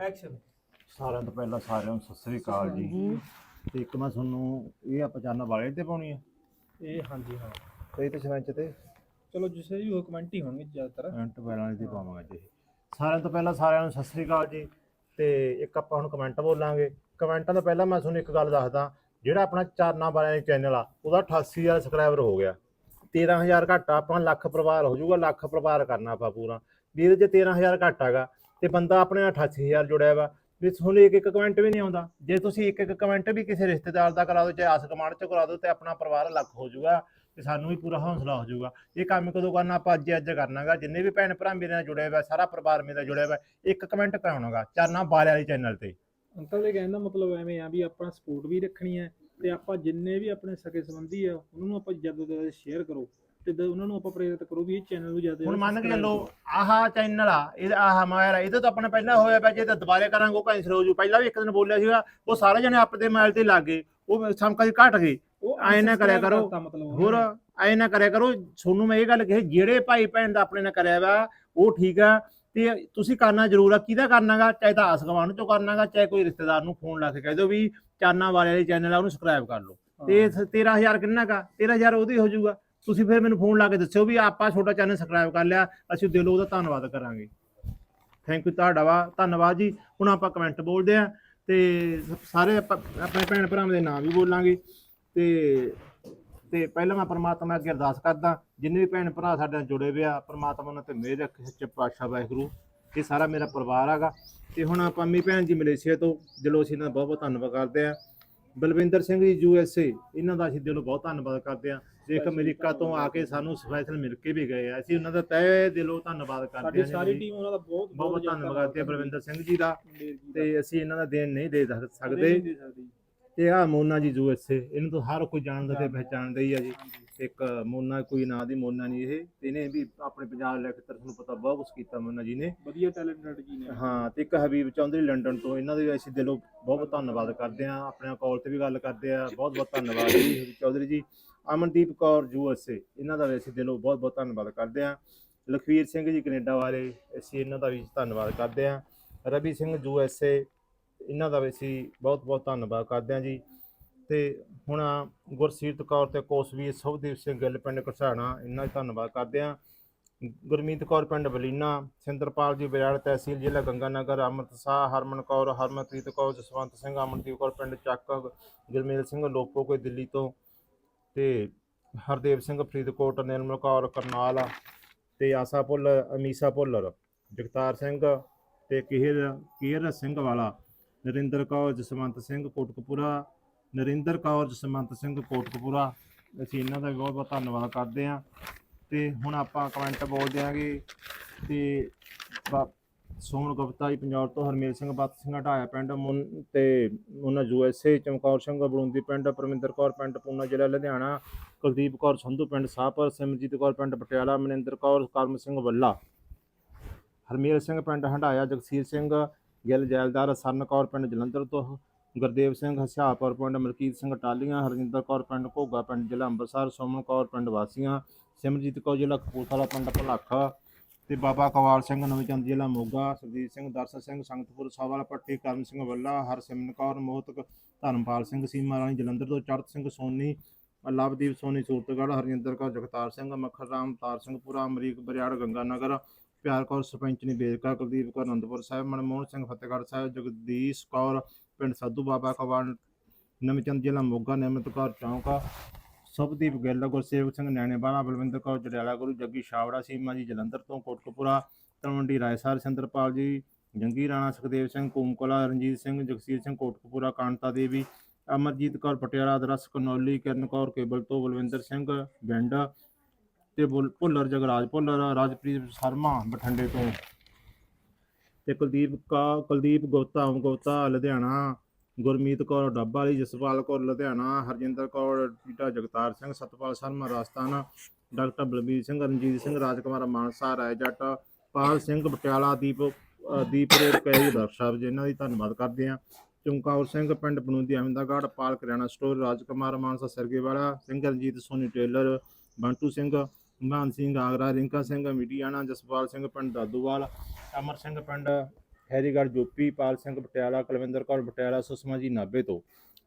Action ਸਾਰਿਆਂ ਤੋਂ ਪਹਿਲਾਂ ਸਾਰਿਆਂ ਨੂੰ ਸਤਿ ਸ੍ਰੀ ਅਕਾਲ ਜੀ। ਤੇ ਇੱਕ ਮੈਂ ਤੁਹਾਨੂੰ ਇਹ ਆਪਾਂ ਚਾਨਣ ਵਾਲੇ ਤੇ ਪਾਉਣੀ ਆ। ਇਹ ਹਾਂਜੀ ਹਾਂ। ਤੇ ਤੇ ਸਰਪੰਚ ਤੇ? ਚਲੋ ਜਿਸੇ ਵੀ ਉਹ ਕਮੈਂਟ ਹੀ ਹੋਣਗੇ ਜ਼ਿਆਦਾਤਰ। ਕਮੈਂਟ ਵਾਲਾਂ ਤੇ ਪਾਵਾਂਗੇ ਜੀ। ਸਾਰਿਆਂ ਤੋਂ ਪਹਿਲਾਂ ਸਾਰਿਆਂ ਨੂੰ ਸਤਿ ਸ੍ਰੀ ਅਕਾਲ ਜੀ। ਤੇ ਇੱਕ ਆਪਾਂ ਹੁਣ ਕਮੈਂਟ ਬੋਲਾਂਗੇ। ਕਮੈਂਟਾਂ ਤੋਂ ਪਹਿਲਾਂ ਮੈਂ ਤੁਹਾਨੂੰ ਇੱਕ ਗੱਲ ਦੱਸਦਾ। ਜਿਹੜਾ ਆਪਣਾ ਚਾਨਣਾ ਵਾਲਿਆਂ ਚੈਨਲ ਆ ਉਹਦਾ 88000 ਸਬਸਕ੍ਰਾਈਬਰ ਹੋ ਗਿਆ। 13000 ਘੱਟ ਆਪਾਂ ਲੱਖ ਪਰਿਵਾਰ ਹੋ ਜਾਊਗਾ ਲੱਖ ਪਰਿਵਾਰ ਕਰਨਾ ਆਪਾਂ ਪੂਰਾ। ਵੀ ਇਹਦੇ ਚ 13000 ਘੱਟ ਹੈਗਾ। ਤੇ ਬੰਦਾ ਆਪਣੇ ਨਾਲ 88000 ਜੁੜਿਆ ਵਾ। ਵੀ ਤੁਹਾਨੂੰ ਇੱਕ ਇੱਕ ਕਮੈਂਟ ਵੀ ਨਹੀਂ ਆਉਂਦਾ। ਜੇ ਤੁਸੀਂ ਇੱਕ ਇੱਕ ਕਮੈਂਟ ਵੀ ਕਿਸੇ ਰਿਸ਼ਤੇਦਾਰ ਦਾ ਕਰਾ ਦਿਓ, ਚਾਹੇ ਆਸ ਕਮਾਂਡ ਚ ਕਰਾ ਦਿਓ ਤੇ ਆਪਣਾ ਪਰਿਵਾਰ ਅਲੱਗ ਹੋ ਜਾਊਗਾ ਤੇ ਸਾਨੂੰ ਵੀ ਪੂਰਾ ਹੌਸਲਾ ਹੋ ਜਾਊਗਾ। ਇਹ ਕੰਮ ਕਦੋਂ ਕਰਨਾ? ਆਪਾਂ ਅੱਜ ਅੱਜ ਕਰਨਾਗਾ। ਜਿੰਨੇ ਵੀ ਭੈਣ ਭਰਾ ਮੇਰੇ ਨਾਲ ਜੁੜੇ ਹੋਏ ਸਾਰਾ ਪਰਿਵਾਰ ਮੇਰਾ ਜੁੜਿਆ ਹੋਇਆ। ਇੱਕ ਕਮੈਂਟ ਕਰਾਉਣਾਗਾ ਚਾਨਾ ਬਾਲੇ ਵਾਲੀ ਚੈਨਲ ਤੇ। ਅੰਕਲ ਦੇ ਕਹਿਣ ਦਾ ਮਤਲਬ ਐਵੇਂ ਆ ਵੀ ਆਪਣਾ ਸਪੋਰਟ ਵੀ ਰੱਖਣੀ ਹੈ ਤੇ ਆਪਾਂ ਜਿੰਨੇ ਵੀ ਆਪਣੇ ਸਕੇ ਸੰਬੰਧੀ ਆ, ਉਹਨਾਂ ਨੂੰ ਆਪਾਂ ਜਦ ਜਦ ਸ਼ੇਅਰ ਕਰੋ। ਤੇ ਦ- ਉਹਨਾਂ ਨੂੰ ਆਪਾਂ ਪ੍ਰੇਰਿਤ ਕਰੋ ਵੀ ਇਹ ਚੈਨਲ ਨੂੰ ਜ਼ਿਆਦਾ ਹੁਣ ਮੰਨ ਕੇ ਚੱਲੋ ਆਹ ਚੈਨਲ ਆ ਇਹ ਆਹ ਮਾਇਰ ਇਹਦੇ ਤੋਂ ਆਪਣੇ ਪਹਿਲਾਂ ਹੋਇਆ ਪਿਆ ਜੇ ਤਾਂ ਦੁਬਾਰੇ ਕਰਾਂਗੇ ਉਹ ਕੈਂਸਲ ਹੋ ਜੂ ਪਹਿਲਾਂ ਵੀ ਇੱਕ ਦਿਨ ਬੋਲਿਆ ਸੀਗਾ ਉਹ ਸਾਰੇ ਜਣੇ ਆਪਣੇ ਮੋਬਾਈਲ ਤੇ ਲੱਗ ਗਏ ਉਹ ਸਮਕਾ ਘਟ ਗਏ। ਉਹ ਐਂ ਨਾ ਕਰਿਆ ਕਰੋ। ਹੋਰ ਐ ਨਾ ਕਰਿਆ ਕਰੋ ਤੁਹਾਨੂੰ ਮੈਂ ਇਹ ਗੱਲ ਕਹੀ ਜਿਹੜੇ ਭਾਈ ਭੈਣ ਦਾ ਆਪਣੇ ਨਾਲ ਕਰਿਆ ਵਾ ਉਹ ਠੀਕ ਆ ਤੇ ਤੁਸੀਂ ਕਰਨਾ ਜ਼ਰੂਰ ਆ ਕਿਹਦਾ ਕਰਨਾਗਾ ਚਾਹੇ ਤਾਂ ਆਸ ਗਵਾਨ ਚੋਂ ਕਰਨਾਗਾ ਚਾਹੇ ਕੋਈ ਰਿਸ਼ਤੇਦਾਰ ਨੂੰ ਫੋਨ ਲਾ ਕੇ ਕਹਿ ਦਿਓ ਵੀ ਚਾਨਾ ਵਾਲੇ ਵਾਲੇ ਚੈਨਲ ਆ ਉਹਨੂੰ ਸਬਸਕ੍ਰਾਈਬ ਕਰ ਲਓ। ਤੇ 13000 ਕਿੰਨਾ ਕਾ 13000 ਉਹਦੀ ਹੋ ਜਾਊਗਾ। ਤੁਸੀਂ ਫਿਰ ਮੈਨੂੰ ਫੋਨ ਲਾ ਕੇ ਦੱਸਿਓ ਵੀ ਆਪਾਂ ਛੋਟਾ ਚੈਨਲ ਸਬਸਕ੍ਰਾਈਬ ਕਰ ਲਿਆ, ਅਸੀਂ ਦਿਲੋਂ ਉਹਦਾ ਧੰਨਵਾਦ ਕਰਾਂਗੇ। ਥੈਂਕ ਯੂ ਤੁਹਾਡਾ ਵਾ, ਧੰਨਵਾਦ ਜੀ। ਹੁਣ ਆਪਾਂ ਕਮੈਂਟ ਬੋਲਦੇ ਆ ਤੇ ਸਾਰੇ ਆਪਾਂ, ਆਪਣੇ ਭੈਣ ਭਰਾਵਾਂ ਦੇ ਨਾਮ ਵੀ ਬੋਲਾਂਗੇ। ਤੇ ਤੇ ਪਹਿਲਾਂ ਮੈਂ ਪਰਮਾਤਮਾ ਅੱਗੇ ਅਰਦਾਸ ਕਰਦਾ, ਜਿੰਨੇ ਵੀ ਭੈਣ ਭਰਾ ਸਾਡੇ ਨਾਲ ਜੁੜੇ ਹੋਏ ਆ, ਪਰਮਾਤਮਾ ਉਹਨਾਂ ਤੇ ਮਿਹਰ ਰੱਖੇ, ਸੱਚੇ ਪਾਤਸ਼ਾਹ ਵਾਹਿਗੁਰੂ, ਇਹ ਸਾਰਾ ਮੇਰਾ ਪਰਿਵਾਰ ਹੈਗਾ। ਤੇ ਹੁਣ ਆਪਾਂ ਅੰਮੀ ਭੈਣ ਜੀ ਮਲੇਸ਼ੀਆ ਤੋਂ, ਦਿਲੋਂ ਅਸੀਂ ਇਹਨਾਂ ਦਾ ਬਹੁਤ ਬਹੁਤ ਧੰਨਵਾਦ ਕਰਦੇ ਆ Balwinder Singh ji you S A. ਇਹਨਾਂ ਦਾ ਅਸੀਂ ਦਿਲੋਂ ਬਹੁਤ ਧੰਨਵਾਦ ਕਰਦੇ ਆ ਦੇਖ ਅਮਰੀਕਾ ਤੋਂ ਆ ਕੇ ਸਾਨੂੰ ਸਪੈਸ਼ਲ ਮਿਲ ਕੇ ਵੀ ਗਏ ਆ ਅਸੀਂ ਉਹਨਾਂ ਦਾ ਤਹਿ ਦਿਲੋਂ ਧੰਨਵਾਦ ਕਰਦੇ ਸਾਡੀ ਆ ਸਾਰੀ ਟੀਮ ਉਹਨਾਂ ਦਾ ਬਹੁਤ ਬਹੁਤ ਧੰਨਵਾਦ ਕਰਦੇ ਆ ਬਲਵਿੰਦਰ ਸਿੰਘ ਜੀ ਦਾ। ਤੇ ਅਸੀਂ ਇਹਨਾਂ ਦਾ ਦੇਣ ਨਹੀਂ ਦੇ ਸਕ- ਸਕਦੇ। ਤੇ ਆ ਮੋਨਾ ਜੀ ਯੂ ਐਸ ਏ ਇਹਨੂੰ ਤਾਂ ਹਰ ਕੋਈ ਜਾਣਦਾ ਤੇ ਪਹਿਚਾਣਦਾ ਹੀ ਆ ਜੀ। ਇੱਕ ਮੋਨਾ ਕੋਈ ਨਾਂ ਦੀ ਮੋਨਾ ਨਹੀਂ ਇਹ ਤੇ ਇਹਨੇ ਵੀ ਆਪਣੇ ਪੰਜਾਬ ਲੈ ਕੇ ਤੁਹਾਨੂੰ ਪਤਾ ਬਹੁਤ ਕੁਝ ਕੀਤਾ ਮੋਨਾ ਜੀ ਨੇ। ਵਧੀਆ ਟੈਲੈਂਟਡ ਜੀ ਨੇ। ਹਾਂ ਤੇ ਇੱਕ ਹਬੀਬ ਚੌਧਰੀ ਲੰਡਨ ਤੋਂ ਇਹਨਾਂ ਦੇ ਵੀ ਅਸੀਂ ਦਿਲੋਂ ਬਹੁਤ ਬਹੁਤ ਧੰਨਵਾਦ ਕਰਦੇ ਹਾਂ। ਆਪਣੇ ਕਾਲ ਤੇ ਵੀ ਗੱਲ ਕਰਦੇ ਆ ਬਹੁਤ ਬਹੁਤ ਧੰਨਵਾਦ ਜੀ Habib Chaudhary ji. Amandeep Kaur U S A ਇਹਨਾਂ ਦਾ ਵੀ ਅਸੀਂ ਦਿਲੋਂ ਬਹੁਤ ਬਹੁਤ ਧੰਨਵਾਦ ਕਰਦੇ ਹਾਂ। ਲਖਵੀਰ ਸਿੰਘ ਜੀ ਕੈਨੇਡਾ ਵਾਲੇ ਅਸੀਂ ਇਹਨਾਂ ਦਾ ਵੀ ਧੰਨਵਾਦ ਕਰਦੇ ਹਾਂ। Ravi Singh U S A ਇਹਨਾਂ ਦਾ ਵੀ ਅਸੀਂ ਬਹੁਤ ਬਹੁਤ ਧੰਨਵਾਦ ਕਰਦੇ ਹਾਂ ਜੀ। ਤੇ ਹੁਣ ਗੁਰਸੀਰਤ ਕੌਰ ਤੇ ਕੋਸਵੀਰ ਸੁਭਦੀਪ ਸਿੰਘ ਗਿੱਲ ਪਿੰਡ ਘਸਾਣਾ ਇਹਨਾਂ ਦਾ ਧੰਨਵਾਦ ਕਰਦੇ ਹਾਂ। ਗੁਰਮੀਤ ਕੌਰ ਪਿੰਡ ਬਲੀਨਾ, ਸਿੰਦਰਪਾਲ ਜੀ ਬਰਿਆੜ ਤਹਿਸੀਲ, ਜ਼ਿਲ੍ਹਾ ਗੰਗਾਨਗਰ ਅੰਮ੍ਰਿਤਸਰ ਹਰਮਨ ਕੌਰ, ਹਰਮਨਪ੍ਰੀਤ ਕੌਰ, ਜਸਵੰਤ ਸਿੰਘ, ਅਮਨਦੀਪ ਕੌਰ, ਪਿੰਡ ਚੱਕ ਗੁਰਮੇਲ ਸਿੰਘ ਲੋਪੋ ਕੋਈ ਦਿੱਲੀ ਤੋਂ। ਤੇ ਹਰਦੇਵ ਸਿੰਘ, ਫਰੀਦਕੋਟ, ਨਿਰਮਲ ਕੌਰ, ਕਰਨਾਲ ਤੇ ਆਸਾ ਭੁੱਲ ਅਮੀਸਾ ਭੁੱਲਰ ਜਗਤਾਰ ਸਿੰਘ ਤੇ ਕਿਹਰ ਕੀਰ ਸਿੰਘ ਵਾਲਾ। ਨਰਿੰਦਰ ਕੌਰ, ਜਸਵੰਤ ਸਿੰਘ ਕੋਟਕਪੂਰਾ। ਨਰਿੰਦਰ ਕੌਰ, ਜਸਵੰਤ ਸਿੰਘ ਕੋਟਕਪੂਰਾ। ਅਸੀਂ ਇਹਨਾਂ ਦਾ ਵੀ ਬਹੁਤ ਬਹੁਤ ਧੰਨਵਾਦ ਕਰਦੇ ਹਾਂ। ਤੇ ਹੁਣ ਆਪਾਂ ਕਮੈਂਟ ਬੋਲ ਦਿਆਂਗੇ ਤੇ ਬਾ- ਸੋਮਨ ਗੁਪਤਾ ਜੀ ਪੰਜਾਬ ਤੋਂ, ਹਰਮੇਲ ਸਿੰਘ ਬੱਤ ਸਿੰਘ ਹਟਾਇਆ ਪਿੰਡ ਮੁਨ- ਤੇ ਉਹਨਾਂ U S A, Chamkaur Singh Balundi ਪਿੰਡ, ਪਰਮਿੰਦਰ ਕੌਰ ਪਿੰਡ, ਪੂਨਾ ਜ਼ਿਲ੍ਹਾ ਲੁਧਿਆਣਾ, ਕੁਲਦੀਪ ਕੌਰ ਸੰਧੂ ਪਿੰਡ ਸਾਹਪੁਰ ਸਿਮਰਜੀਤ ਕੌਰ ਪਿੰਡ, ਪਟਿਆਲਾ, ਮਨਿੰਦਰ ਕੌਰ, ਕਰਮ ਸਿੰਘ ਵੱਲਾ। ਹਰਮੇਲ ਸਿੰਘ ਪਿੰਡ ਹੰਡਾਇਆ ਜਗਸੀਰ ਸਿੰਘ ਗਿੱਲ, ਜੈਲਦਾਰ ਸਰਨ ਕੌਰ, ਪਿੰਡ ਜਲੰਧਰ ਤੋਂ ਗੁਰਦੇਵ ਸਿੰਘ ਹਸਿਆਪੁਰ ਪਿੰਡ ਮਲਕੀਤ ਸਿੰਘ ਟਾਲੀਆਂ ਹਰਜਿੰਦਰ ਕੌਰ, ਪਿੰਡ ਘੋਗਾ, ਪਿੰਡ ਜ਼ਿਲ੍ਹਾ ਅੰਮ੍ਰਿਤਸਰ ਸੋਮਨ ਕੌਰ, ਪਿੰਡ ਵਾਸੀਆਂ, ਸਿਮਰਜੀਤ ਕੌਰ ਜ਼ਿਲ੍ਹਾ ਕਪੂਰਥਲਾ, ਪਿੰਡ ਭਲਾਖਾ ਤੇ ਬਾਬਾ ਕਵਾਲ ਸਿੰਘ, ਨਵਚੰਦ ਜ਼ਿਲ੍ਹਾ ਮੋਗਾ ਸਰਜੀਤ ਸਿੰਘ, ਦਰਸ਼ਨ ਸਿੰਘ, ਸੰਗਤਪੁਰ, ਸਾਵਾਲਾ ਪੱਟੀ ਕਰਮ ਸਿੰਘ ਵੱਲਾ ਹਰਸਿਮਨ ਕੌਰ, ਮੋਹਤਕ, ਧਰਮਪਾਲ ਸਿੰਘ, ਸੀਮਾ ਰਾਣੀ, ਜਲੰਧਰ ਤੋਂ ਚੜਤ ਸਿੰਘ, ਸੋਨੀ, ਲਵਦੀਪ, ਸੋਨੀ, ਸੂਰਤਗੜ੍ਹ, ਹਰਜਿੰਦਰ ਕੌਰ, ਜਗਤਾਰ ਸਿੰਘ ਮੱਖਰ ਰਾਮ, ਤਾਰ ਸਿੰਘ, ਪੂਰਾ, ਅਮਰੀਕ, ਬਰਿਆੜ ਗੰਗਾ ਨਗਰ ਪਿਆਰ ਕੌਰ, ਸਰਪੰਚ ਸਰਪੰਚਨੀ ਬੇਰਕਾ ਕੁਲਦੀਪ ਕੌਰ, ਅਨੰਦਪੁਰ ਸਾਹਿਬ, ਮਨਮੋਹਨ ਸਿੰਘ, ਫਤਿਹਗੜ੍ਹ ਸਾਹਿਬ, ਜਗਦੀਸ਼ ਕੌਰ, ਪਿੰਡ ਸਾਧੂ ਬਾਬਾ ਕਵਾਲ ਨਵਚੰਦ ਜ਼ਿਲ੍ਹਾ ਮੋਗਾ ਨਿਮਤ ਕੌਰ ਚੌਂਕਾ ਸੁਭਦੀਪ ਗਿੱਲ, ਗੁਰਸੇਵਕ ਸਿੰਘ ਨਿਆਣੇਵਾਲਾ ਬਲਵਿੰਦਰ ਕੌਰ, ਜੜਿਆਲਾ ਗੁਰੂ, ਜੱਗੀ ਛਾਵੜਾ ਸੀਮਾ ਜੀ, ਜਲੰਧਰ ਤੋਂ ਕੋਟਕਪੂਰਾ, ਤਲਵੰਡੀ ਰਾਏਸਰ ਸਿੰਦਰਪਾਲ ਜੀ, ਜੰਗੀ ਰਾਣਾ, ਸੁਖਦੇਵ ਸਿੰਘ, ਕੂਮਕਲਾ, ਰਣਜੀਤ ਸਿੰਘ, ਜਗਸੀਰ ਸਿੰਘ, ਕੋਟਕਪੂਰਾ, ਕਾਂਤਾ ਦੇਵੀ, ਅਮਰਜੀਤ ਕੌਰ, ਪਟਿਆਲਾ, ਦਰਸ, ਕਨੌਲੀ, ਕਿਰਨ ਕੌਰ, ਕੇਬਲ ਤੋਂ ਬਲਵਿੰਦਰ ਸਿੰਘ ਬਿੰਡ ਤੇ ਬੁਲ- ਭੁੱਲਰ ਜਗਰਾਜ ਭੁੱਲਰ ਰਾਜਪ੍ਰੀਤ ਸ਼ਰਮਾ ਬਠਿੰਡੇ ਤੋਂ। ਤੇ ਕੁਲਦੀਪ ਕਾ ਕੁਲਦੀਪ ਗੁਪਤਾ ਓਮ ਗੁਪਤਾ ਲੁਧਿਆਣਾ ਗੁਰਮੀਤ ਕੌਰ ਡੱਬਾ ਵਾਲੀ ਜਸਪਾਲ ਕੌਰ ਲੁਧਿਆਣਾ ਹਰਜਿੰਦਰ ਕੌਰ ਪੀਟਾ ਜਗਤਾਰ ਸਿੰਘ ਸਤਪਾਲ ਸ਼ਰਮਾ ਰਾਜਸਥਾਨ ਡਾਕਟਰ ਬਲਬੀਰ ਸਿੰਘ ਰਣਜੀਤ ਸਿੰਘ ਰਾਜਕੁਮਾਰ ਮਾਨਸਾ ਰਾਏ ਜੱਟ ਪਾਲ ਸਿੰਘ ਪਟਿਆਲਾ ਦੀਪ ਅ, ਦੀਪ ਰੇਰ ਕਈ ਦਰਸ਼ਕ ਜੀ ਇਹਨਾਂ ਦੀ ਧੰਨਵਾਦ ਕਰਦੇ ਹਾਂ। ਚਮਕੌਰ ਸਿੰਘ ਪਿੰਡ ਬਨੂੰਦੀ ਅਹਿਮਦਾਗੜ੍ਹ ਪਾਲ ਕਰਿਆਣਾ ਸਟੋਰ ਰਾਜਕੁਮਾਰ ਮਾਨਸਾ ਸਰਗੇਵਾਲਾ ਸਿੰਘ ਰਣਜੀਤ ਸੋਨੀ ਟੇਲਰ ਬੰਟੂ ਸਿੰਘ ਮਾਨ ਸਿੰਘ, ਆਗਰਾ, ਰਿੰਕਾ ਸਿੰਘ, ਮਿਟੀਆਣਾ, ਜਸਪਾਲ ਸਿੰਘ ਪਿੰਡ ਦਾਦੂਵਾਲ, ਅਮਰ ਸਿੰਘ ਪਿੰਡ ਹੈਰੀਗੜ੍ਹ ਯੂਪੀ ਪਾਲ ਸਿੰਘ ਪਟਿਆਲਾ, ਕੁਲਵਿੰਦਰ ਕੌਰ ਪਟਿਆਲਾ, ਸੁਸ਼ਮਾ ਜੀ ਨਾਭੇ ਤੋਂ।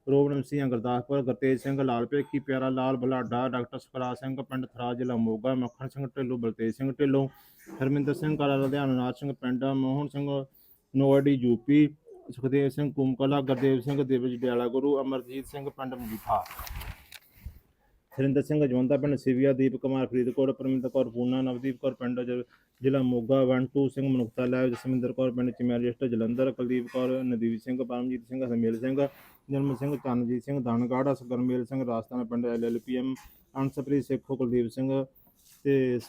ਰੋਬਨ ਸਿੰਘ, ਗੁਰਦਾਸਪੁਰ, ਗੁਰਤੇਜ ਸਿੰਘ, ਲਾਲ ਭੇਖੀ, ਪਿਆਰਾ ਲਾਲ ਬਲਾਡਾ, ਡਾਕਟਰ ਸੁਖਰਾਜ ਸਿੰਘ, ਪਿੰਡ ਥਰਾ, ਜ਼ਿਲ੍ਹਾ ਮੋਗਾ, ਮੱਖਣ ਸਿੰਘ ਢਿੱਲੋਂ, ਬਲਤੇਜ ਸਿੰਘ ਢਿੱਲੋਂ, ਹਰਮਿੰਦਰ ਸਿੰਘ, ਕਾਲਾ ਲੁਧਿਆਣਾ ਨਾਥ ਸਿੰਘ ਪਿੰਡ, ਮੋਹਨ ਸਿੰਘ ਨੋਇਡੀ ਯੂਪੀ ਸੁਖਦੇਵ ਸਿੰਘ, ਕੁਮਕਲਾ, ਗੁਰਦੇਵ ਸਿੰਘ, ਦੇਵਜ ਡਿਆਲਾ ਗੁਰੂ, ਅਮਰਜੀਤ ਸਿੰਘ, ਪਿੰਡ ਮਜੀਠਾ। ਹਰਿੰਦਰ ਸਿੰਘ ਜਵੰਦਾ ਪਿੰਡ ਸਿਵੀਆ, ਦੀਪ ਕੁਮਾਰ, ਫਰੀਦਕੋਟ, ਪਰਮਿੰਦਰ ਕੌਰ ਪੂਨਾ, ਨਵਦੀਪ ਕੌਰ ਪਿੰਡ ਜ- ਜ਼ਿਲ੍ਹਾ ਮੋਗਾ ਵੰਟੂ ਸਿੰਘ ਮਨੁਖਤਾ ਲੈ ਜਸਮਿੰਦਰ ਕੌਰ ਪਿੰਡ ਚਮੈਲਿਸਟ ਜਲੰਧਰ, ਕੁਲਦੀਪ ਕੌਰ ਨਦੀਪ ਸਿੰਘ ਪਰਮਜੀਤ ਸਿੰਘ, ਹਰਮੇਲ ਸਿੰਘ ਜਨਮ ਸਿੰਘ ਚੰਨਜੀਤ ਸਿੰਘ, ਦਾਨਗਾੜਾ ਸੁਗਰਮੇਲ ਸਿੰਘ, ਰਾਜਸਥਾਨ ਪਿੰਡ ਐਲਐਲਪੀਐਮ ਅੰਸ਼ਪ੍ਰੀਤ ਸੇਖੋ, ਕੁਲਦੀਪ ਸਿੰਘ ਤੇ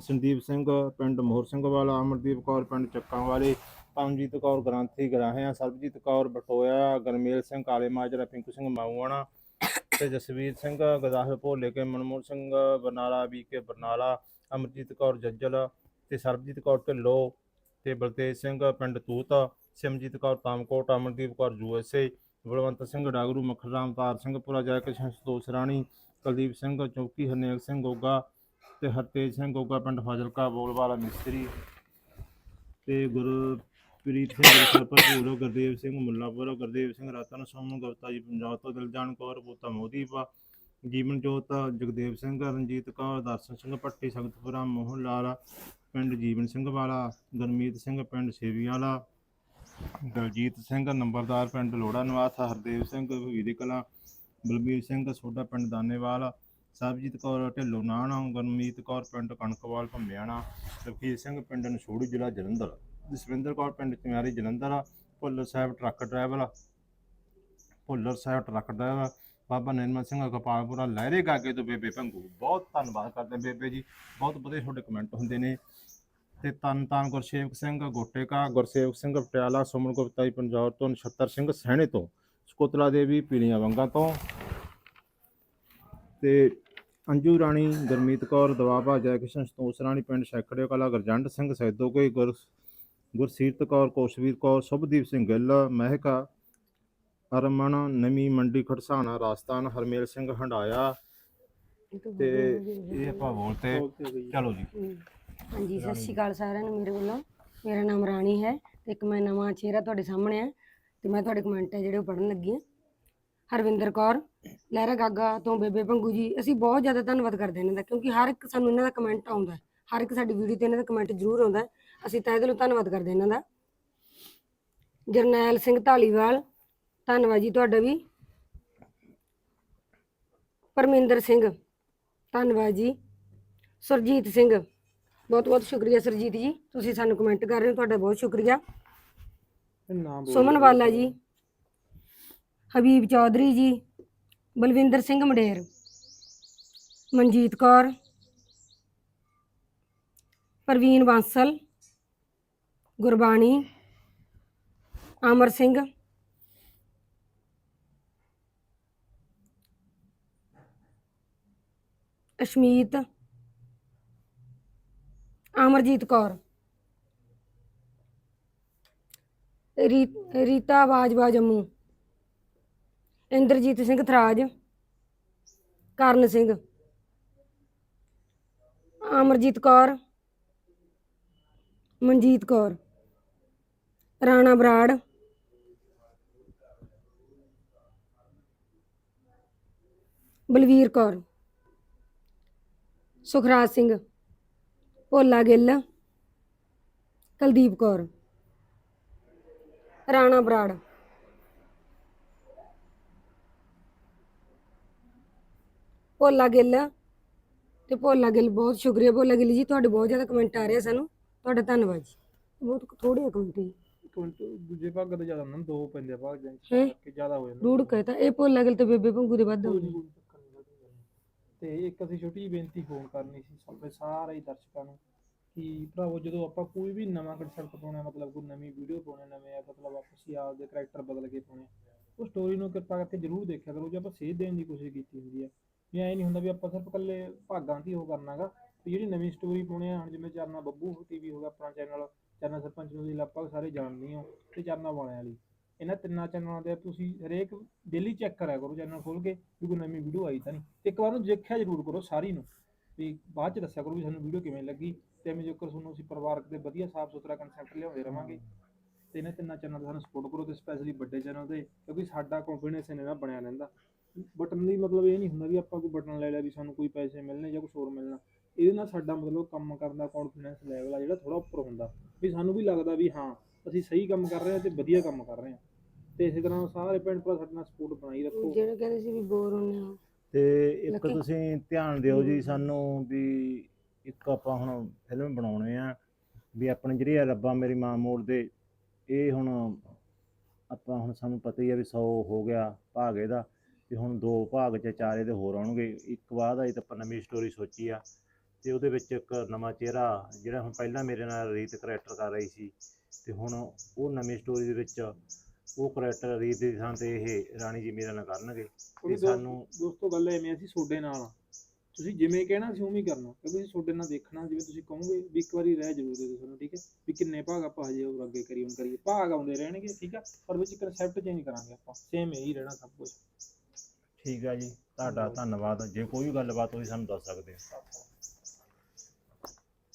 ਸੰਦੀਪ ਸਿੰਘ, ਪਿੰਡ ਮੋਹਰ ਸਿੰਘ ਵਾਲਾ, ਅਮਰਦੀਪ ਕੌਰ, ਪਿੰਡ ਚੱਕਾਂ ਵਾਲੇ, ਪਰਮਜੀਤ ਕੌਰ, ਗ੍ਰਾਂਥੀ ਗਰਾਹਿਆਂ, ਸਰਬਜੀਤ ਕੌਰ, ਬਟੋਇਆ, ਗਰਮੇਲ ਸਿੰਘ, ਕਾਲੇ ਮਾਜਰਾ, ਪਿੰਕੂ ਸਿੰਘ ਮਾਊਆਣਾ ਤੇ ਜਸਵੀਰ ਸਿੰਘ ਗਦਾਸ ਭੋਲੇ ਕੇ ਮਨਮੋਹਨ ਸਿੰਘ, ਬਰਨਾਲਾ ਵੀ ਕੇ ਬਰਨਾਲਾ, ਅਮਰਜੀਤ ਕੌਰ ਜੱਜਲ ਤੇ ਸਰਬਜੀਤ ਕੌਰ ਢਿੱਲੋਂ ਤੇ ਬਲਤੇਜ ਸਿੰਘ, ਪਿੰਡ ਤੂਤ ਸਿਮਜੀਤ ਕੌਰ ਤਾਮਕੋਟ ਅਮਰਦੀਪ ਕੌਰ ਯੂਐਸਏ ਬਲਵੰਤ ਸਿੰਘ ਡਾਗਰੂ ਮੱਖਰਾਮ ਤਾਰ ਸਿੰਘ, ਪੁਰਾ ਜੈ ਕਿਸ਼ਨ ਸੰਤੋਸ਼ ਰਾਣੀ, ਕੁਲਦੀਪ ਸਿੰਘ, ਚੌਕੀ ਹਰਨੇਕ ਸਿੰਘ ਗੋਗਾ ਤੇ ਹਰਤੇਜ ਸਿੰਘ ਗੋਗਾ, ਪਿੰਡ ਫਾਜ਼ਿਲਕਾ ਬੋਲਵਾਲਾ ਮਿਸਤਰੀ ਤੇ ਗੁਰਪ੍ਰੀਤ ਸਿੰਘ ਗੁਰਸਰਪਰ ਗੁਰਦੇਵ ਸਿੰਘ, ਮੁੱਲਾਪੁਰ ਗੁਰਦੇਵ ਸਿੰਘ ਰਤਨ ਸੋਮ ਗੁਪਤਾ ਜੀ, ਪੰਜਾਬ ਤੋਂ ਦਿਲਜਾਨ ਕੌਰ, ਪੋਤਾ ਮੋਦੀਪਾ ਜੀਵਨ ਜੋਤ, ਜਗਦੇਵ ਸਿੰਘ, ਰਣਜੀਤ ਕੌਰ, ਦਰਸ਼ਨ ਸਿੰਘ ਪੱਟੀ ਸੰਗਤਪੁਰਾ, ਮੋਹਨ ਲਾਲ, ਪਿੰਡ ਜੀਵਨ ਸਿੰਘ ਵਾਲਾ, ਗੁਰਮੀਤ ਸਿੰਘ, ਪਿੰਡ ਸੇਵੀ ਵਾਲਾ, ਦਲਜੀਤ ਸਿੰਘ, ਨੰਬਰਦਾਰ ਪਿੰਡ ਲੋੜਾ ਨਿਵਾਸ, ਹਰਦੇਵ ਸਿੰਘ ਵੀਰੇ ਕਲਾਂ, ਬਲਬੀਰ ਸਿੰਘ ਸੋਡਾ ਪਿੰਡ ਦਾਨੇਵਾਲ ਸਰਬਜੀਤ ਕੌਰ, ਢਿੱਲੋਂ ਨਾਣਾ, ਗੁਰਮੀਤ ਕੌਰ, ਪਿੰਡ ਕਣਕਵਾਲ ਭੰਮਿਆਣਾ ਲਖੀਰ ਸਿੰਘ, ਪਿੰਡ ਨਸ਼ੋੜੀ ਜ਼ਿਲ੍ਹਾ ਜਲੰਧਰ। ਜਸਵਿੰਦਰ ਕੌਰ ਪਿੰਡ Chamiari Jalandhar Bhullar Sahib truck driver Bhullar Sahib truck driver Baba Nirmal Singh Gopalpura ਲਹਿਰੇ ਗਾਗੇ ਤੋਂ ਬੇਬੇ ਭੰਗੂ। ਬਹੁਤ ਧੰਨਵਾਦ ਕਰਦੇ ਹਾਂ ਬੇਬੇ ਜੀ। ਬਹੁਤ ਵਧੀਆ ਤੁਹਾਡੇ ਕਮੈਂਟ ਹੁੰਦੇ ਨੇ। ਤੇ ਤਨ ਤਨ ਗੁਰਸੇਵਕ ਸਿੰਘ, ਗੋਟੇਕਾ, ਗੁਰਸੇਵਕ ਸਿੰਘ ਪਟਿਆਲਾ, ਸੁਮਨ ਗੁਪਤਾਈ ਜੀ ਪੰਜਾਬ ਤੋਂ, ਨਛੱਤਰ ਸਿੰਘ ਸਹਿਣੇ ਤੋਂ, ਸਕੋਤਲਾ ਦੇਵੀ ਪੀਲੀਆਂ ਵੰਗਾਂ ਤੋਂ। ਤੇ ਅੰਜੂ ਰਾਣੀ, ਗੁਰਮੀਤ ਕੌਰ, ਦਵਾਬਾ ਜੈ ਸੰਤੋਸ਼ ਰਾਣੀ, ਪਿੰਡ ਸ਼ੈਖੜੇ ਕਲਾ ਗਰਜੰਡ ਸਿੰਘ ਸੈਦੋ ਗੁਰ ਗੁਰਸੀਰਤ ਕੌਰ ਕੋਸ਼ਵੀਰ ਕੌਰ ਸੁਭਦੀਪ ਸਿੰਘ ਗਿੱਲ ਮਹਿਕਾ ਅਰਮਨ ਨਵੀਂ ਮੰਡੀ ਖੜਸਾਣਾ ਰਾਜਸਥਾਨ ਹਰਮੇਲ ਸਿੰਘ ਹੰਡਾਇਆ। ਤੇ ਇਹ ਆਪਾਂ ਬੋਲਤੇ ਚਲੋ ਜੀ। ਹਾਂਜੀ ਸਤਿ ਸ਼੍ਰੀ ਅਕਾਲ ਸਾਰਿਆਂ ਨੂੰ ਮੇਰੇ ਵੱਲੋਂ। ਮੇਰਾ ਨਾਮ ਰਾਣੀ ਹੈ ਤੇ ਇੱਕ ਮੈਂ ਨਵਾਂ ਚਿਹਰਾ ਤੁਹਾਡੇ ਸਾਹਮਣੇ ਹੈ ਤੇ ਮੈਂ ਤੁਹਾਡੇ ਕਮੈਂਟ ਹੈ ਜਿਹੜੇ ਉਹ ਪੜ੍ਹਨ ਲੱਗੀ ਹਾਂ। ਹਰਵਿੰਦਰ ਕੌਰ ਲਹਿਰਾ ਗਾਗਾ ਤੋਂ ਬੇਬੇ ਭੰਗੂ ਜੀ ਅਸੀਂ ਬਹੁਤ ਜ਼ਿਆਦਾ ਧੰਨਵਾਦ ਕਰਦੇ ਹਾਂ ਇਹਨਾਂ ਦਾ ਕਿਉਂਕਿ ਹਰ ਇੱਕ ਸਾਨੂੰ ਇਹਨਾਂ ਦਾ ਕਮੈਂਟ ਆਉਂਦਾ ਹੈ। ਹਰ ਇੱਕ ਸਾਡੀ ਵੀਡੀਓ ਤੇ ਇਹਨਾਂ ਦਾ ਕਮੈਂਟ ਜ਼ਰੂਰ ਆਉਂਦਾ ਹੈ। ਅਸੀਂ ਤਹਿ ਦਿਲੋਂ ਧੰਨਵਾਦ ਕਰਦੇ ਇਹਨਾਂ ਦਾ। ਜਰਨੈਲ ਸਿੰਘ ਢਾਲੀਵਾਲ ਧੰਨਵਾਦ ਜੀ ਤੁਹਾਡਾ ਵੀ। ਪਰਮਿੰਦਰ ਸਿੰਘ ਧੰਨਵਾਦ ਜੀ। ਸੁਰਜੀਤ ਸਿੰਘ ਬਹੁਤ ਬਹੁਤ ਸ਼ੁਕਰੀਆ ਸਰਜੀਤ ਜੀ। ਤੁਸੀਂ ਸਾਨੂੰ ਕਮੈਂਟ ਕਰ ਰਹੇ ਹੋ ਤੁਹਾਡਾ ਬਹੁਤ ਸ਼ੁਕਰੀਆ। ਨਾਮ ਸੁਮਨ ਵਾਲਾ ਜੀ ਹਬੀਬ ਚੌਧਰੀ ਜੀ ਬਲਵਿੰਦਰ ਸਿੰਘ ਮਡੇਰ ਮਨਜੀਤ ਕੌਰ ਪ੍ਰਵੀਨ ਬਾਂਸਲ, ਗੁਰਬਾਣੀ, ਅਮਰ ਸਿੰਘ। ਅਸ਼ਮੀਤ, ਅਮਰਜੀਤ ਕੌਰ। ਰੀ- ਰੀਤਾ ਬਾਜਵਾ ਜੰਮੂ। ਇੰਦਰਜੀਤ ਸਿੰਘ ਥਰਾਜ, ਕਰਨ ਸਿੰਘ। ਅਮਰਜੀਤ ਕੌਰ। ਮਨਜੀਤ ਕੌਰ, ਰਾਣਾ ਬਰਾੜ। ਬਲਵੀਰ ਕੌਰ, ਸੁਖਰਾਜ ਸਿੰਘ, ਭੋਲਾ ਗਿੱਲ, ਕੁਲਦੀਪ ਕੌਰ, ਰਾਣਾ ਬਰਾੜ। ਭੋਲਾ ਗਿੱਲ, ਤੇ ਭੋਲਾ ਗਿੱਲ ਬਹੁਤ ਸ਼ੁਕਰੀਆ। ਭੋਲਾ ਗਿੱਲ ਜੀ, ਤੁਹਾਡੇ ਬਹੁਤ ਜ਼ਿਆਦਾ ਕਮੈਂਟ ਆ ਰਹੇ ਸਾਨੂੰ। ਤੁਹਾਡਾ ਧੰਨਵਾਦ ਜੀ। ਬਹੁਤ ਥੋੜੇ ਕਮੈਂਟ। ਜੀ ਕਮੈਂਟ ਦੂਜੇ ਭਾਗ ਦੇ ਜ਼ਿਆਦਾ ਨਾ ਦੋ ਪੈਂਦੇ ਆ ਭਾਗ ਦੇ ਹੈਂ? ਕਿ ਜ਼ਿਆਦਾ ਹੋ ਜਾਂਦਾ। ਰੂੜ ਕਹਤਾ ਇਹ ਭੋਲਾ ਗਿੱਲ ਤੇ ਬੇਬੇ ਭੰਗੂ ਦੇ ਵੱਧ ਹੋਣੇ ਨੀ। ਤੇ ਇੱਕ ਅਸੀਂ ਛੋਟੀ ਜਿਹੀ ਬੇਨਤੀ ਫੋਨ ਕਰਨੀ ਸੀ ਸਾਡੇ ਸਾਰੇ ਹੀ ਦਰਸ਼ਕਾਂ ਨੂੰ ਕਿ ਭਰਾਵੋ ਜਦੋਂ ਆਪਾਂ ਕੋਈ ਵੀ ਨਵਾਂ ਕੰਸੈਪਟ ਪਾਉਣਾ ਮਤਲਬ ਕੋਈ ਨਵੀਂ ਵੀਡੀਓ ਪਾਉਣਾ ਨਵੇਂ ਆ ਮਤਲਬ ਆਪਸੀ ਆਪ ਦੇ ਕੈਰੈਕਟਰ ਬਦਲ ਕੇ ਪਾਉਣੇ ਉਹ ਸਟੋਰੀ ਨੂੰ ਕਿਰਪਾ ਕਰਕੇ ਜ਼ਰੂਰ ਦੇਖਿਆ ਕਰੋ। ਜੇ ਆਪਾਂ ਸੇਧ ਦੇਣ ਦੀ ਕੋਸ਼ਿਸ਼ ਕੀਤੀ ਹੁੰਦੀ ਹੈ ਵੀ ਐ ਨਹੀਂ ਹੁੰਦਾ ਵੀ ਆਪਾਂ ਸਿਰਫ ਇਕੱਲੇ ਭਾਗਾਂ ਦੀ ਉਹ ਕਰਨਾਗਾ ਤੇ ਜਿਹੜੀ ਨਵੀਂ ਸਟੋਰੀ ਪਾਉਣੇ ਆ, ਹੁਣ ਜਿਵੇਂ ਚਰਨਾ ਬੱਬੂ ਟੀਵੀ ਹੋ ਗਿਆ ਆਪਣਾ ਚੈਨਲ ਚਰਨਾ ਸਰਪੰਚ ਨੂੰ ਤੁਸੀਂ ਲਗਭਗ ਸਾਰੇ ਜਾਣਦੇ ਹੋ ਤੇ ਚਰਨਾ ਵਾਲਿਆਂ ਲਈ। ਇਹਨਾਂ ਤਿੰਨਾਂ ਚੈਨਲਾਂ ਦੇ ਤੁਸੀਂ ਹਰੇਕ ਡੇਲੀ ਚੈੱਕ ਕਰਿਆ ਕਰੋ ਚੈਨਲ ਖੋਲ ਕੇ ਵੀ ਕੋਈ ਨਵੀਂ ਵੀਡੀਓ ਆਈ ਤਾਂ ਨਹੀਂ। ਤੇ ਇੱਕ ਵਾਰ ਨੂੰ ਦੇਖਿਆ ਜ਼ਰੂਰ ਕਰੋ ਸਾਰੀ ਨੂੰ, ਵੀ ਬਾਅਦ ਚ ਦੱਸਿਆ ਕਰੋ ਵੀ ਸਾਨੂੰ ਵੀਡੀਓ ਕਿਵੇਂ ਲੱਗੀ ਤੇ ਐਵੇਂ ਜੇਕਰ ਤੁਹਾਨੂੰ ਅਸੀਂ ਪਰਿਵਾਰਕ ਦੇ ਵਧੀਆ ਸਾਫ਼ ਸੁਥਰਾ ਕਨਸੈਪਟ ਲਿਆਉਂਦੇ ਰਵਾਂਗੇ। ਤੇ ਇਹਨਾਂ ਤਿੰਨਾਂ ਚੈਨਲ ਤੇ ਸਾਨੂੰ ਸਪੋਰਟ ਕਰੋ ਤੇ ਸਪੈਸ਼ਲੀ ਵੱਡੇ ਚੈਨਲ ਤੇ ਕਿਉਂਕਿ ਸਾਡਾ ਕੰਫੀਡੈਂਸ ਇਹਨਾਂ ਨਾਲ ਬਣਿਆ ਰਹਿੰਦਾ। ਬਟਨ ਦੀ ਮਤਲਬ ਇਹ ਨਹੀਂ ਹੁੰਦਾ ਵੀ ਆਪਾਂ ਕੋਈ ਬਟਨ ਲੈ ਲਿਆ ਵੀ ਸਾਨੂੰ ਕੋਈ ਪੈਸੇ ਮਿਲਣੇ ਜਾਂ ਕੁਝ ਹੋਰ ਮਿਲਣਾ। ਇਹਦੇ ਨਾਲ ਸਾਡਾ ਮਤਲਬ ਕੰਮ ਕਰਨ ਦਾ ਕੌਨਫੀਡੈਂਸ ਲੈਵਲ ਆ ਜਿਹੜਾ ਥੋੜਾ ਉੱਪਰ ਹੁੰਦਾ। ਵੀ ਸਾਨੂੰ ਵੀ ਲੱਗਦਾ ਵੀ ਹਾਂ ਅਸੀਂ ਸਹੀ ਕੰਮ ਕਰ ਰਹੇ ਹਾਂ ਤੇ ਵਧੀਆ ਕੰਮ ਕਰ ਰਹੇ ਹਾਂ। ਤੇ ਇਸੇ ਤਰ੍ਹਾਂ ਸਾਰੇ ਭੈਣ ਭਰਾ ਸਾਡੇ ਨਾਲ ਸਪੋਰਟ ਬਣਾਈ ਰੱਖੋ। ਜਿਹੜੇ ਕਹਿੰਦੇ ਸੀ ਵੀ ਬੋਰ ਹੁੰਨੇ ਆ ਤੇ ਇੱਕ? ਤੁਸੀਂ ਧਿਆਨ ਦਿਓ ਜੀ ਸਾਨੂੰ ਵੀ ਇੱਕ ਆਪਾਂ ਹੁਣ ਫਿਲਮ ਬਣਾਉਣੇ ਆ ਵੀ ਆਪਣੇ ਜਿਹੜੀ ਆ ਰੱਬਾ ਮੇਰੀ ਮਾਂ ਮੋੜ ਦੇ ਇਹ ਹੁਣ ਆਪਾਂ ਹੁਣ ਸਾਨੂੰ ਪਤਾ ਹੀ ਆ ਵੀ 100 ਹੋ ਗਿਆ ਭਾਗ ਇਹਦਾ। ਤੇ ਹੁਣ ਦੋ ਭਾਗ ਚ ਚਾਰੇ ਦੇ ਹੋਰ ਆਉਣਗੇ। ਇੱਕ ਬਾਅਦ ਆਈ ਤਾਂ ਆਪਾਂ ਨਵੀਂ ਸਟੋਰੀ ਸੋਚੀ ਆ। ਤੇ ਉਹਦੇ ਵਿੱਚ ਇੱਕ ਨਵਾਂ ਚਿਹਰਾ ਜਿਹੜਾ ਹੁਣ ਪਹਿਲਾਂ ਮੇਰੇ ਨਾਲ ਰੀਤ ਕਰੈਕਟਰ ਕਰ ਰਹੀ ਸੀ ਤੇ ਹੁਣ ਉਹ ਨਵੀਂ ਸਟੋਰੀ ਦੇ ਵਿੱਚ ਉਹ ਕਰੈਕਟਰ ਰੀਤ ਦੀ ਥਾਂ ਤੇ ਇਹ ਰਾਣੀ ਜੀ ਮੇਰੇ ਨਾਲ ਕਰਨਗੇ ਤੇ ਸਾਨੂੰ ਦੋਸਤੋ ਗੱਲ ਐਵੇਂ ਅਸੀਂ ਤੁਹਾਡੇ ਨਾਲ ਆ। ਤੁਸੀਂ ਜਿਵੇਂ ਕਹਿਣਾ ਅਸੀਂ ਉਵੇਂ ਹੀ ਕਰਨਾ। ਕਿਉਂਕਿ ਅਸੀਂ ਤੁਹਾਡੇ ਨਾਲ ਦੇਖਣਾ ਜਿਵੇਂ ਤੁਸੀਂ ਕਹੋਗੇ ਵੀ ਇੱਕ ਵਾਰੀ ਰਹਿ ਜ਼ਰੂਰ ਦੇ ਦਿਓ ਸਾਨੂੰ ਠੀਕ ਹੈ? ਵੀ ਕਿੰਨੇ ਭਾਗ ਆਪਾਂ ਹਜੇ ਹੋਰ ਅੱਗੇ ਕਰੀ ਹੁਣ ਕਰੀਏ। ਭਾਗ ਆਉਂਦੇ ਰਹਿਣਗੇ ਠੀਕ ਆ ਪਰ ਵਿੱਚ ਕਨਸੈਪਟ ਚੇਂਜ ਕਰਾਂਗੇ ਆਪਾਂ। ਸੇਮ ਹੀ ਰਹਿਣਾ ਸਭ ਕੁਝ ਠੀਕ ਆ ਜੀ। ਤੁਹਾਡਾ ਧੰਨਵਾਦ। ਜੇ ਕੋਈ ਗੱਲਬਾਤ ਹੋਈ ਸਾਨੂੰ ਦੱਸ ਸਕਦੇ ਹੋ।